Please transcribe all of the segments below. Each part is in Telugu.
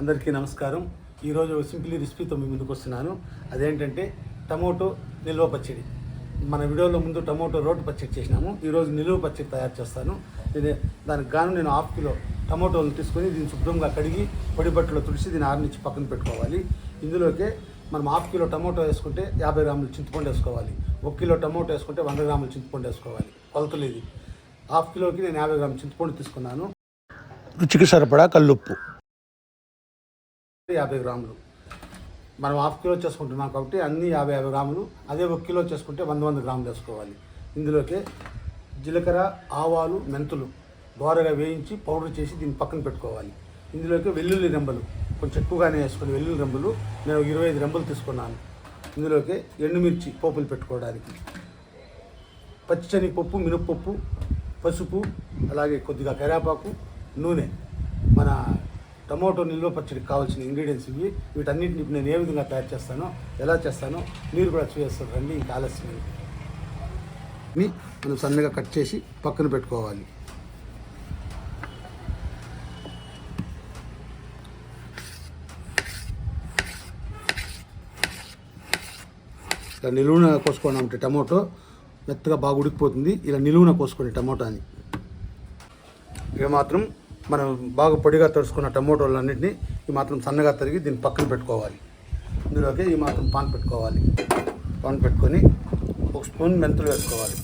అందరికీ నమస్కారం. ఈరోజు సింప్లీ రెసిపీతో మీ ముందుకు వస్తున్నాను. అదేంటంటే టమోటో నిల్వ పచ్చడి. మన వీడియోలో ముందు టమోటో రోడ్డు పచ్చడి చేసినాము. ఈరోజు నిలువ పచ్చడి తయారు చేస్తాను. ఇది దానికి గాను నేను హాఫ్ కిలో టమోటోలు తీసుకొని దీన్ని శుభ్రంగా కడిగి పొడి బట్టలో తుడిచి దీన్ని ఆరునిచ్చి పక్కన పెట్టుకోవాలి. ఇందులోకి మనం హాఫ్ కిలో టమోటో వేసుకుంటే యాభై గ్రాములు చింతపండు వేసుకోవాలి. ఒక కిలో టమోటో వేసుకుంటే వంద గ్రాములు చింతపండు వేసుకోవాలి. కొలతలు ఇది. హాఫ్ కిలోకి నేను యాభై గ్రాములు చింతపండు తీసుకున్నాను. రుచికి సరిపడా కల్లుప్పు. యాభై గ్రాములు. మనం హాఫ్ కిలో చేసుకుంటున్నాం కాబట్టి అన్ని యాభై యాభై గ్రాములు అదే ఒక కిలో చేసుకుంటే వంద వంద గ్రాములు వేసుకోవాలి. ఇందులోకి జీలకర్ర ఆవాలు మెంతులు దోరగా వేయించి పౌడర్ చేసి దీన్ని పక్కన పెట్టుకోవాలి. ఇందులోకి వెల్లుల్లి రెంబలు కొంచెం ఎక్కువగానే వేసుకుని వెల్లుల్లి రెంబలు నేను ఇరవై ఐదు రెంబలు తీసుకున్నాను. ఇందులోకి ఎండుమిర్చి పోపులు పెట్టుకోవడానికి. పచ్చిశనగపప్పు మినప్పప్పు పసుపు అలాగే కొద్దిగా కరేపాకు నూనె. మన టమోటో నిల్వ పచ్చడికి కావాల్సిన ఇంగ్రీడియంట్స్ ఇవి. వీటన్నిటిని ఇప్పుడు నేను ఏ విధంగా తయారు చేస్తానో ఎలా చేస్తానో మీరు కూడా చూసేస్తారు రండి ఇంకా ఆలస్యం మనం సన్నగా కట్ చేసి పక్కన పెట్టుకోవాలి. ఇలా నిలువున కోసుకున్నామంటే టమోటో మెత్తగా బాగా ఉడికిపోతుంది. ఇలా నిలువున కోసుకోండి టమాటాని. ఇక మాత్రం మనం బాగా పొడిగా తడుచుకున్న టమోటోలన్నింటినీ ఈ మాత్రం సన్నగా తరిగి దీన్ని పక్కన పెట్టుకోవాలి. ఇందులోకి ఈ మాత్రం పాన్ పెట్టుకోవాలి. పాన్ పెట్టుకొని ఒక స్పూన్ మెంతులు వేసుకోవాలి.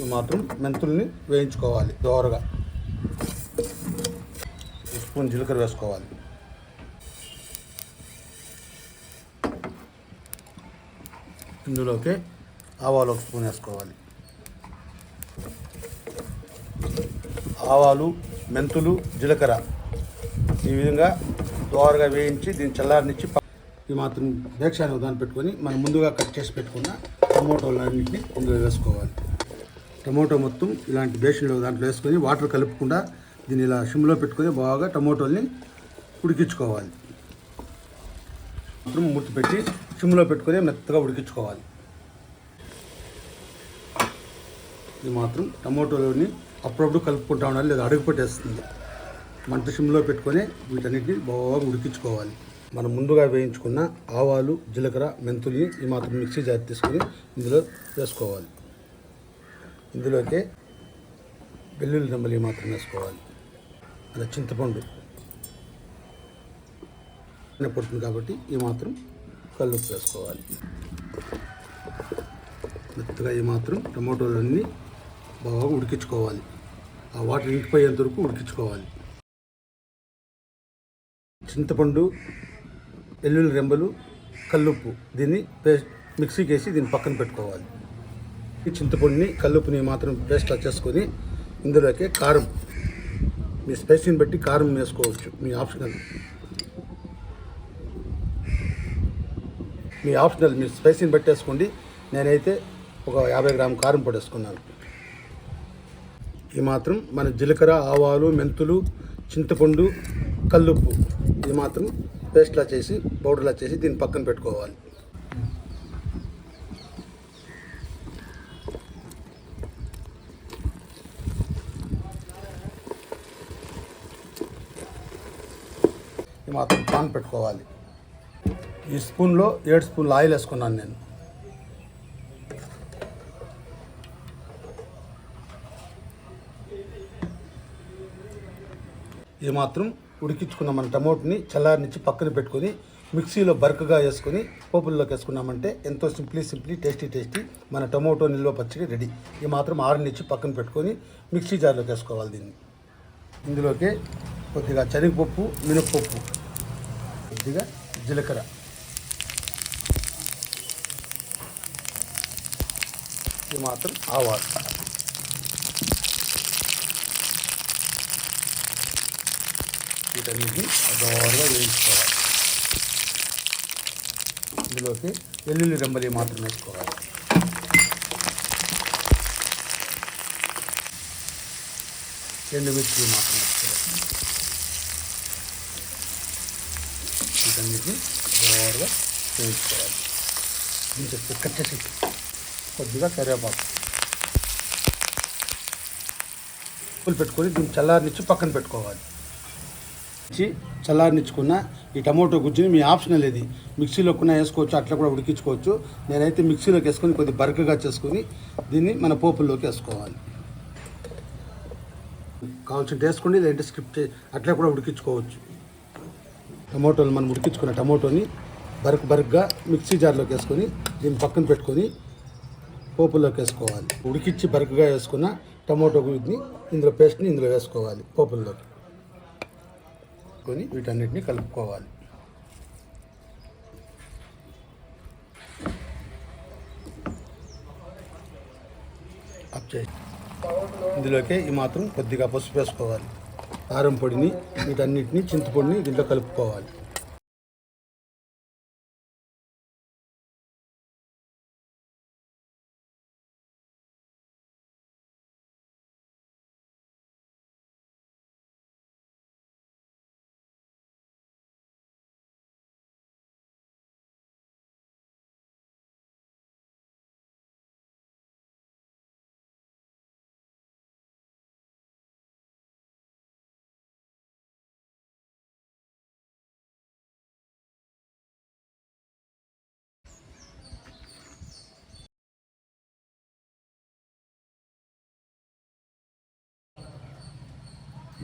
ఈ మాత్రం మెంతుల్ని వేయించుకోవాలి దోరగా. ఒక స్పూన్ జీలకర్ర వేసుకోవాలి. ఇందులోకి ఆవాలు ఒక స్పూన్ వేసుకోవాలి. ఆవాలు మెంతులు జీలకర్ర. ఈ విధంగా దోరగా వేయించి దీన్ని చల్లారనిచ్చి ఈ మాత్రం బేక్షాన్ని దాన్ని పెట్టుకొని మనం ముందుగా కట్ చేసి పెట్టుకున్న టమోటోలన్నింటినీ కొందరు వేసుకోవాలి. టమోటో మొత్తం ఇలాంటి బేషన్లో దాంట్లో వేసుకొని వాటర్ కలుపుకుండా దీన్ని ఇలా సిమ్లో పెట్టుకొని బాగా టమోటోల్ని ఉడికించుకోవాలి. మాత్రం మూత పెట్టి సిమ్లో పెట్టుకొని మెత్తగా ఉడికించుకోవాలి. ఇది మాత్రం టమోటోలోని అప్పుడప్పుడు కలుపుకుంటా ఉండాలి లేదా అడుగు పెట్టేస్తుంది. మంట సిమ్లో పెట్టుకొని వీటన్నిటిని బాగా ఉడికించుకోవాలి. మనం ముందుగా వేయించుకున్న ఆవాలు జీలకర్ర మెంతుల్ని ఈ మాత్రం మిక్సీ జారి తీసుకొని ఇందులో వేసుకోవాలి. ఇందులోకి వెల్లుల్లి రెమ్మలు ఈ మాత్రం వేసుకోవాలి. అలా చింతపండు పడుతుంది కాబట్టి ఈ మాత్రం కల్లుప్పు వేసుకోవాలి. మెత్తగా ఈ మాత్రం టమాటోలన్నీ బాగా ఉడికించుకోవాలి. ఆ వాటర్ ఇంకిపోయేంత వరకు ఉడికించుకోవాలి. చింతపండు వెల్లుల్లి రెంబలు కల్లుప్పు దీన్ని పేస్ట్ మిక్సీకి వేసి దీన్ని పక్కన పెట్టుకోవాలి. ఈ చింతపండుని కల్లుప్పుని మాత్రం పేస్ట్లా చేసుకొని ఇందులోకి కారం మీ స్పైసీని బట్టి కారం వేసుకోవచ్చు. మీ ఆప్షనల్. మీ ఆప్షనల్ మీ స్పైసీని బట్టి వేసుకోండి. నేనైతే ఒక యాభై గ్రామ్ కారం పొడి వేసుకున్నాను. ఈ మాత్రం మన జీలకర్ర ఆవాలు మెంతులు చింతపండు కల్లుప్పు. ఇది మాత్రం పేస్ట్లా చేసి పౌడర్లా చేసి దీన్ని పక్కన పెట్టుకోవాలి. ఇది మాత్రం పాన్ పెట్టుకోవాలి. ఈ స్పూన్లో ఏడు స్పూన్లు ఆయిల్ వేసుకున్నాను నేను. ఇది మాత్రం ఉడికించుకున్న మన టమోటాని చల్లారినిచ్చి పక్కన పెట్టుకొని మిక్సీలో బరకగా వేసుకొని పోపుల్లోకి వేసుకున్నామంటే ఎంతో సింప్లీ సింప్లీ టేస్టీ టేస్టీ మన టమోటో నిల్వ పచ్చడి రెడీ. ఇది మాత్రం ఆరనిచ్చి పక్కన పెట్టుకొని మిక్సీ జార్లోకి వేసుకోవాలి దీన్ని. ఇందులోకి కొద్దిగా శనగపప్పు మినప్పప్పు కొద్దిగా జీలకర్ర. ఇది మాత్రం ఆవాలు. వీటన్నిటిని దోరగా వేయించుకోవాలి. ఇందులోకి వెల్లుల్లి రెంబలి మాత్రం వేసుకోవాలి. ఎండుమిర్చి మాత్రం వేసుకోవాలి. వీటన్నిటిని దోరగా వేయించుకోవాలి. దించేస్తే కట్టేసి కొద్దిగా కరివేపాకు. పెట్టుకొని దీన్ని చల్లారినిచ్చి పక్కన పెట్టుకోవాలి. చల్లారనిచ్చుకున్న ఈ టమోటో గుజ్జుని మీ ఆప్షనల్ ఇది మిక్సీలో కూడా వేసుకోవచ్చు అట్లా కూడా ఉడికించుకోవచ్చు. నేనైతే మిక్సీలోకి వేసుకొని కొద్ది బరకగా చేసుకొని దీన్ని మన పోపుల్లోకి వేసుకోవాలి. కావాల్సిన వేసుకోండి లేదంటే స్కిప్ చే అట్లా కూడా ఉడికించుకోవచ్చు. టమోటోలు మనం ఉడికించుకున్న టమోటోని బరక్ బరుగ్గా మిక్సీ జార్లోకి వేసుకొని దీన్ని పక్కన పెట్టుకొని పోపుల్లోకి వేసుకోవాలి. ఉడికిచ్చి బరకగా వేసుకున్న టమోటో గుడ్ని ఇందులో పేస్ట్ని ఇందులో వేసుకోవాలి పోపుల్లోకి. కొని వీటన్నిటిని కలుపుకోవాలి. అప్ చేసి ఇందులోకి ఈ మాత్రం కొద్దిగా పసుపు వేసుకోవాలి. కారం పొడిని వీటన్నిటిని చింతపొడిని దీంట్లో కలుపుకోవాలి.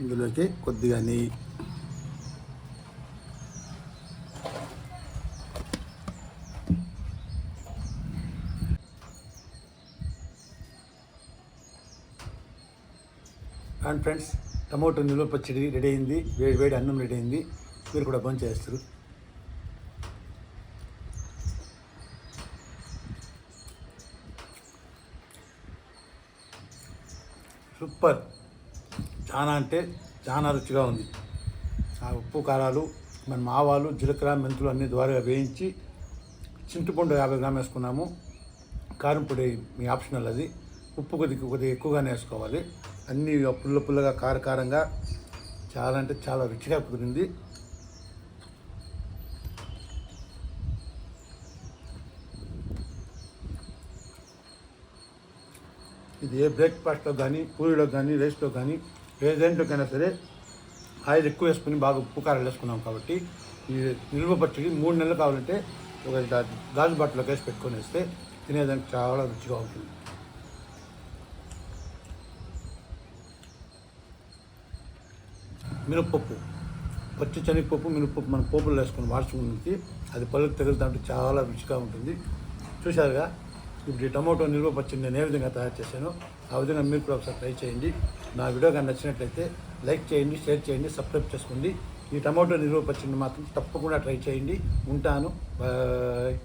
ఇందులోకి కొద్దిగా నెయ్యి. అండ్ ఫ్రెండ్స్ టమోటో నిల్వ పచ్చడి రెడీ అయింది. వేడి వేడి అన్నం రెడీ అయింది. మీరు కూడా బంద్ చేస్తారు. సూపర్. చాలా అంటే చాలా రుచిగా ఉంది. ఆ ఉప్పు కారాలు మన ఆవాలు జీలకర్ర మెంతులు అన్ని ద్వారా వేయించి చింతపండు యాభై గ్రాములు వేసుకున్నాము. కారం పొడి మీ ఆప్షనల్ అది. ఉప్పు కొద్దిగా కొద్దిగా ఎక్కువగానే వేసుకోవాలి. అన్నీ పుల్ల పుల్లగా కార కారంగా చాలా అంటే చాలా రుచిగా కుదిరింది. ఇది ఏ బ్రేక్ఫాస్ట్లో కానీ పూరిలో కానీ రైస్లో కానీ ఏ సరే ఆయిల్ ఎక్కువ వేసుకుని బాగా ఉప్పు కారాలు వేసుకున్నాం కాబట్టి ఈ నిల్వ పచ్చడి మూడు నెలలు కావాలంటే ఒక గాజు బట్టలోకి వేసి పెట్టుకొని వేస్తే తినేదానికి చాలా రుచిగా ఉంటుంది. మినప్పప్పు. పచ్చి శనగపప్పు మినప్పప్పు మన పోపులు వేసుకొని వాడుచుకున్నది అది పళ్ళకి తగులుతుంటే చాలా రుచిగా ఉంటుంది. చూశారుగా? ఇప్పుడు ఈ టమాటో నిల్వ పచ్చడి నేను ఏ విధంగా తయారు చేశానో ఆ విధంగా మీరు కూడా ఒకసారి ట్రై చేయండి. నా వీడియో కానీ నచ్చినట్లయితే లైక్ చేయండి షేర్ చేయండి సబ్స్క్రైబ్ చేసుకోండి. ఈ టమాటో నిల్వ పచ్చడిని మాత్రం తప్పకుండా ట్రై చేయండి. ఉంటాను. బాయ్.